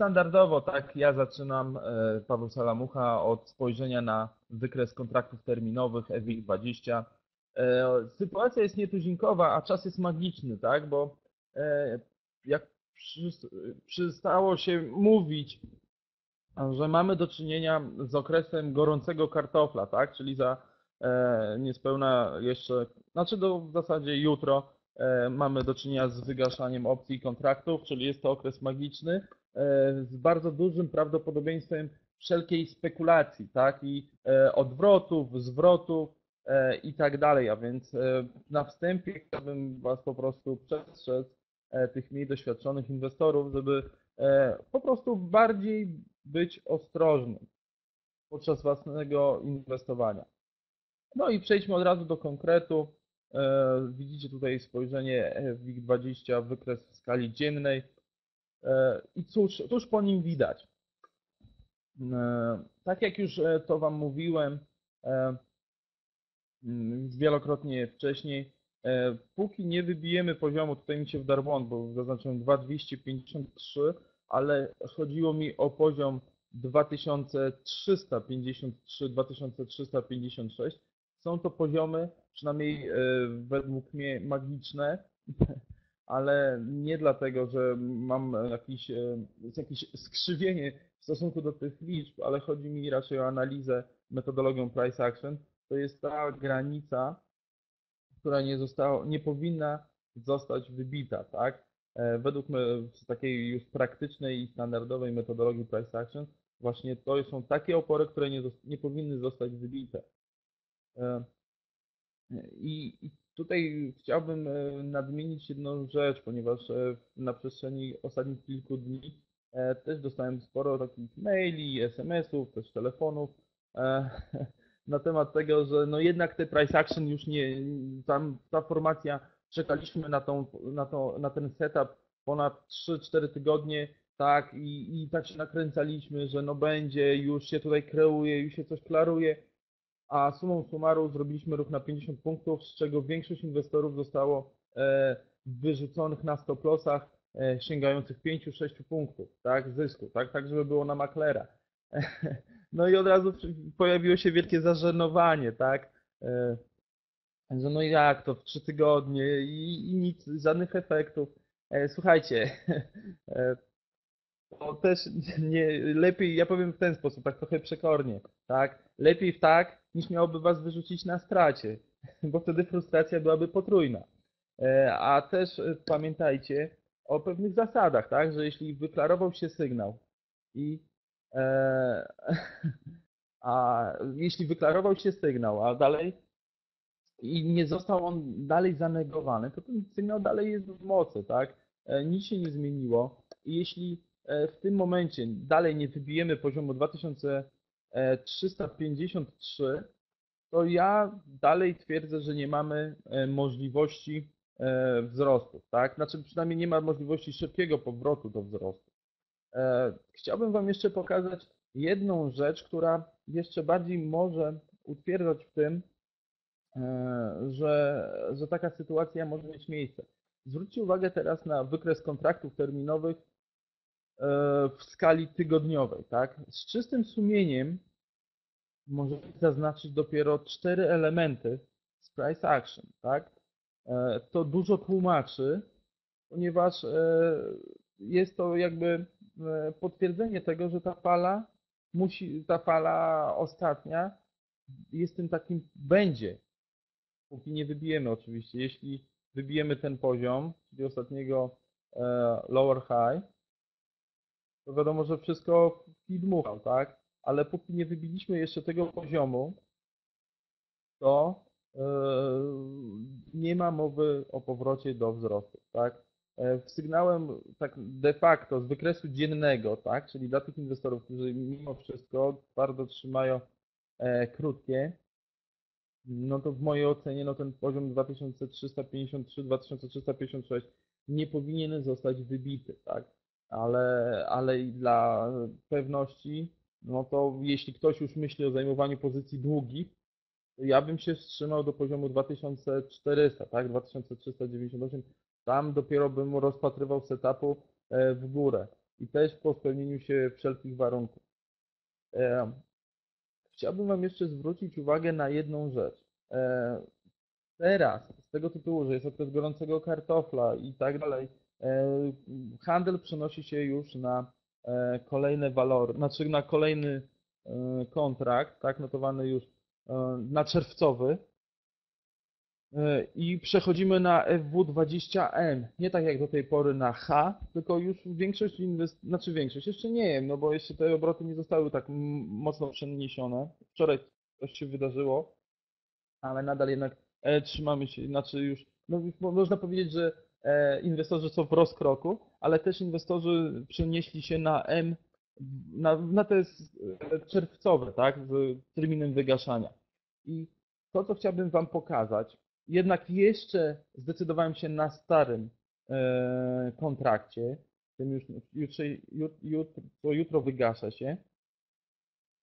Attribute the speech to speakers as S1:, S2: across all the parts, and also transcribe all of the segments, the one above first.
S1: Standardowo tak, ja zaczynam, e, Paweł Salamucha, od spojrzenia na wykres kontraktów terminowych EWI20. E, Sytuacja jest nietuzinkowa, a czas jest magiczny, tak? Bo e, jak przy- przystało się mówić, że mamy do czynienia z okresem gorącego kartofla, tak? Czyli za niespełna jeszcze, znaczy do, w zasadzie jutro mamy do czynienia z wygaszaniem opcji kontraktów, czyli jest to okres magiczny z bardzo dużym prawdopodobieństwem wszelkiej spekulacji, tak? I e, odwrotów, zwrotów e, i tak dalej. A więc e, na wstępie chciałbym Was po prostu przestrzec e, tych mniej doświadczonych inwestorów, żeby e, po prostu bardziej być ostrożnym podczas własnego inwestowania. No i przejdźmy od razu do konkretu. E, Widzicie tutaj spojrzenie WIG20, wykres w skali dziennej. E, I cóż, cóż po nim widać? E, Tak jak już e, to Wam mówiłem mm, wielokrotnie wcześniej, póki nie wybijemy poziomu, tutaj mi się wdarł błąd, bo zaznaczyłem 2253, ale chodziło mi o poziom 2353-2356. Są to poziomy, przynajmniej według mnie, magiczne, ale nie dlatego, że mam jakiś, e, jakieś skrzywienie w stosunku do tych liczb, ale chodzi mi raczej o analizę metodologią price action. To jest ta granica, która nie została, nie powinna zostać wybita, tak? E, Według takiej już praktycznej i standardowej metodologii price action właśnie to są takie opory, które nie, nie powinny zostać wybite. I, tutaj chciałbym e, nadmienić jedną rzecz, ponieważ e, na przestrzeni ostatnich kilku dni e, też dostałem sporo takich maili, SMS-ów, też telefonów na temat tego, że no jednak te price action już nie, tam ta formacja, czekaliśmy na, tą, na, to, na ten setup ponad 3-4 tygodnie, tak, i, i tak się nakręcaliśmy, że no będzie, już się tutaj kreuje, już się coś klaruje, a sumą summarum zrobiliśmy ruch na 50 punktów, z czego większość inwestorów zostało e, wyrzuconych na stop lossach e, sięgających 5-6 punktów, tak, zysku, tak, tak żeby było na maklera. No i od razu pojawiło się wielkie zażenowanie, tak, e, że no jak to w 3 tygodnie i, i nic, żadnych efektów. Słuchajcie, też nie, lepiej, ja powiem w ten sposób, tak trochę przekornie, tak? Lepiej w tak, niż miałoby was wyrzucić na stracie, bo wtedy frustracja byłaby potrójna. E, A też e, pamiętajcie o pewnych zasadach, tak? Że jeśli wyklarował się sygnał i e, a jeśli wyklarował się sygnał, a dalej i nie został on dalej zanegowany, to ten sygnał dalej jest w mocy, tak? E, Nic się nie zmieniło i jeśli w tym momencie dalej nie wybijemy poziomu 2353, to ja dalej twierdzę, że nie mamy e, możliwości e, wzrostu, tak? Znaczy przynajmniej nie ma możliwości szybkiego powrotu do wzrostu. E, Chciałbym Wam jeszcze pokazać jedną rzecz, która jeszcze bardziej może utwierdzać w tym, e, że, że taka sytuacja może mieć miejsce. Zwróćcie uwagę teraz na wykres kontraktów terminowych e, w skali tygodniowej, tak? Z czystym sumieniem możemy zaznaczyć dopiero cztery elementy z price action, tak? E, To dużo tłumaczy, ponieważ e, jest to jakby e, potwierdzenie tego, że ta fala musi, ta fala ostatnia jest tym takim, będzie, póki nie wybijemy oczywiście. Jeśli wybijemy ten poziom, czyli ostatniego e, lower high, to wiadomo, że wszystko w dmuchał, tak? Ale póki nie wybiliśmy jeszcze tego poziomu, to e, nie ma mowy o powrocie do wzrostu, tak? E, sygnałem tak de facto z wykresu dziennego, tak? Czyli dla tych inwestorów, którzy mimo wszystko twardo trzymają e, krótkie, no to w mojej ocenie no ten poziom 2353-2356 nie powinien zostać wybity, tak? Ale, ale i dla pewności, no to jeśli ktoś już myśli o zajmowaniu pozycji długich, to ja bym się wstrzymał do poziomu 2400, tak? 2398, tam dopiero bym rozpatrywał setupu e, w górę. i też po spełnieniu się wszelkich warunków. E, Chciałbym Wam jeszcze zwrócić uwagę na jedną rzecz. E, Teraz, z tego tytułu, że jest okres gorącego kartofla i tak dalej, handel przenosi się już na e, kolejne walory, znaczy na kolejny e, kontrakt, tak, notowany już e, na czerwcowy. E, I przechodzimy na FW20M. Nie tak jak do tej pory na H, tylko już większość inwest... znaczy większość, jeszcze nie wiem, no bo jeszcze te obroty nie zostały tak mocno przeniesione. Wczoraj coś się wydarzyło, ale nadal jednak e, trzymamy się, znaczy już, no można powiedzieć, że e, inwestorzy są w rozkroku, ale też inwestorzy przenieśli się na M, na, na te e, czerwcowe, tak, z terminem wygaszania. I to, co chciałbym Wam pokazać, jednak jeszcze zdecydowałem się na starym e, kontrakcie, tym już jutro, jutro wygasza się,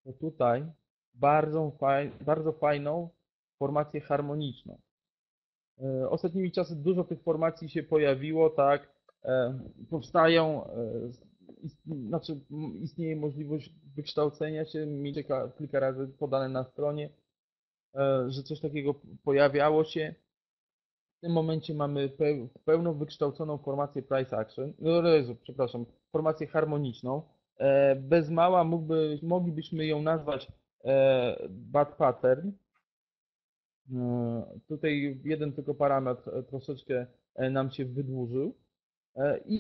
S1: to tutaj bardzo, faj, bardzo fajną formację harmoniczną. E, Ostatnimi czasy dużo tych formacji się pojawiło, tak, e, powstają, e, znaczy istnieje możliwość wykształcenia się, mieliście ka- kilka razy podane na stronie, że coś takiego pojawiało się. W tym momencie mamy pe- pełną wykształconą formację price action, no Jezu, przepraszam, formację harmoniczną. Bez mała mógłby, moglibyśmy ją nazwać bad pattern. E, Tutaj jeden tylko parametr e, troszeczkę e, nam się wydłużył. I,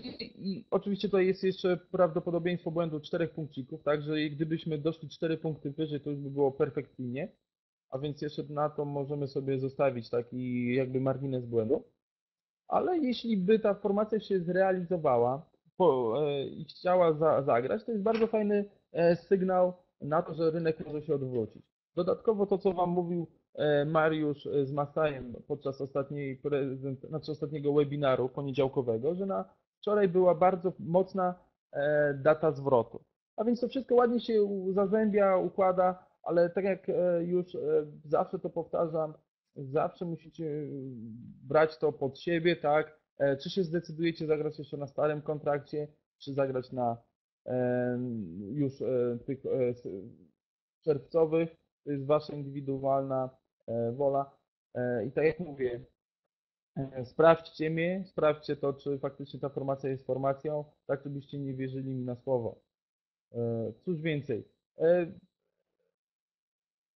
S1: I oczywiście to jest jeszcze prawdopodobieństwo błędu czterech punkcików, także gdybyśmy doszli cztery punkty wyżej, to już by było perfekcyjnie. A więc jeszcze na to możemy sobie zostawić taki jakby margines błędu. Ale jeśli by ta formacja się zrealizowała po, e, i chciała za, zagrać, to jest bardzo fajny sygnał na to, że rynek może się odwrócić. Dodatkowo to, co Wam mówił Mariusz e, z Masajem podczas ostatniej prezent, znaczy ostatniego webinaru poniedziałkowego, że na wczoraj była bardzo mocna e, data zwrotu. A więc to wszystko ładnie się zazębia, układa, ale tak jak e, już e, zawsze to powtarzam, zawsze musicie e, brać to pod siebie, tak? E, Czy się zdecydujecie zagrać jeszcze na starym kontrakcie, czy zagrać na e, już e, tych e, czerwcowych, to jest wasza indywidualna e, wola. E, I tak jak mówię, e, sprawdźcie mnie, sprawdźcie to, czy faktycznie ta formacja jest formacją, tak żebyście nie wierzyli mi na słowo. E, Cóż więcej, e,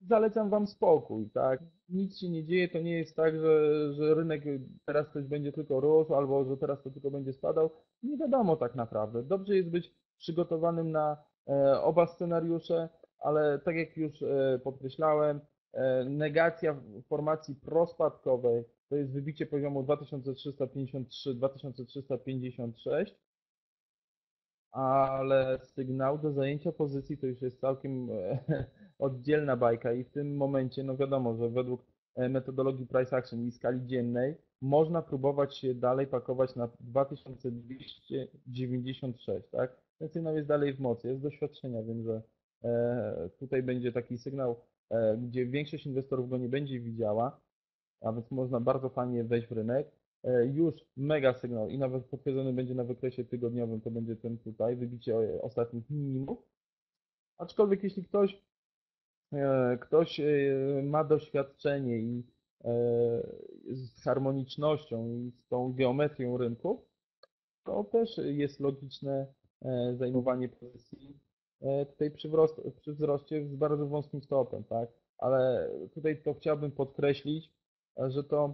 S1: zalecam Wam spokój, tak? Nic się nie dzieje, to nie jest tak, że, że rynek teraz coś będzie tylko rósł, albo że teraz to tylko będzie spadał. Nie wiadomo tak naprawdę. Dobrze jest być przygotowanym na e, oba scenariusze, ale tak jak już e, podkreślałem, e, negacja w formacji prospadkowej to jest wybicie poziomu 2353-2356, ale sygnał do zajęcia pozycji to już jest całkiem e, oddzielna bajka i w tym momencie, no wiadomo, że według e, metodologii price action i skali dziennej można próbować się dalej pakować na 2296, tak? Ten sygnał jest dalej w mocy, jest doświadczenia, wiem, że e, tutaj będzie taki sygnał, e, gdzie większość inwestorów go nie będzie widziała, a więc można bardzo fajnie wejść w rynek. E, Już mega sygnał i nawet potwierdzony będzie na wykresie tygodniowym, to będzie ten tutaj, wybicie e, ostatnich minimów. Aczkolwiek jeśli ktoś e, ktoś e, ma doświadczenie i e, z harmonicznością i z tą geometrią rynku, to też jest logiczne e, zajmowanie pozycji e, tutaj przy, przy wzroście z bardzo wąskim stopem, tak? Ale tutaj to chciałbym podkreślić, e, że to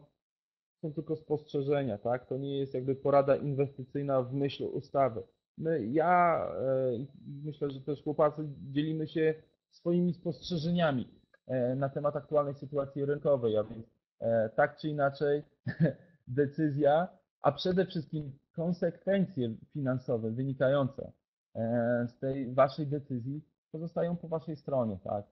S1: są tylko spostrzeżenia, tak? To nie jest jakby porada inwestycyjna w myśl ustawy. My, ja e, myślę, że też chłopacy dzielimy się swoimi spostrzeżeniami e, na temat aktualnej sytuacji rynkowej, a więc e, tak czy inaczej decyzja, a przede wszystkim konsekwencje finansowe wynikające e, z tej waszej decyzji pozostają po waszej stronie, tak?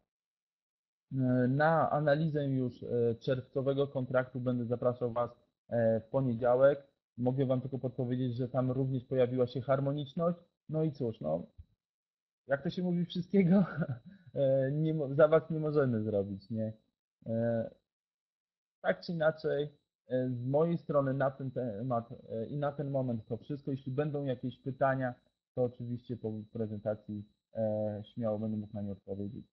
S1: E, Na analizę już e, czerwcowego kontraktu będę zapraszał Was e, w poniedziałek. Mogę Wam tylko podpowiedzieć, że tam również pojawiła się harmoniczność. No i cóż, no, jak to się mówi, wszystkiego e, nie, za Was nie możemy zrobić, nie? E, Tak czy inaczej, e, z mojej strony na ten temat e, i na ten moment to wszystko. Jeśli będą jakieś pytania, to oczywiście po prezentacji e, śmiało będę mógł na nie odpowiedzieć.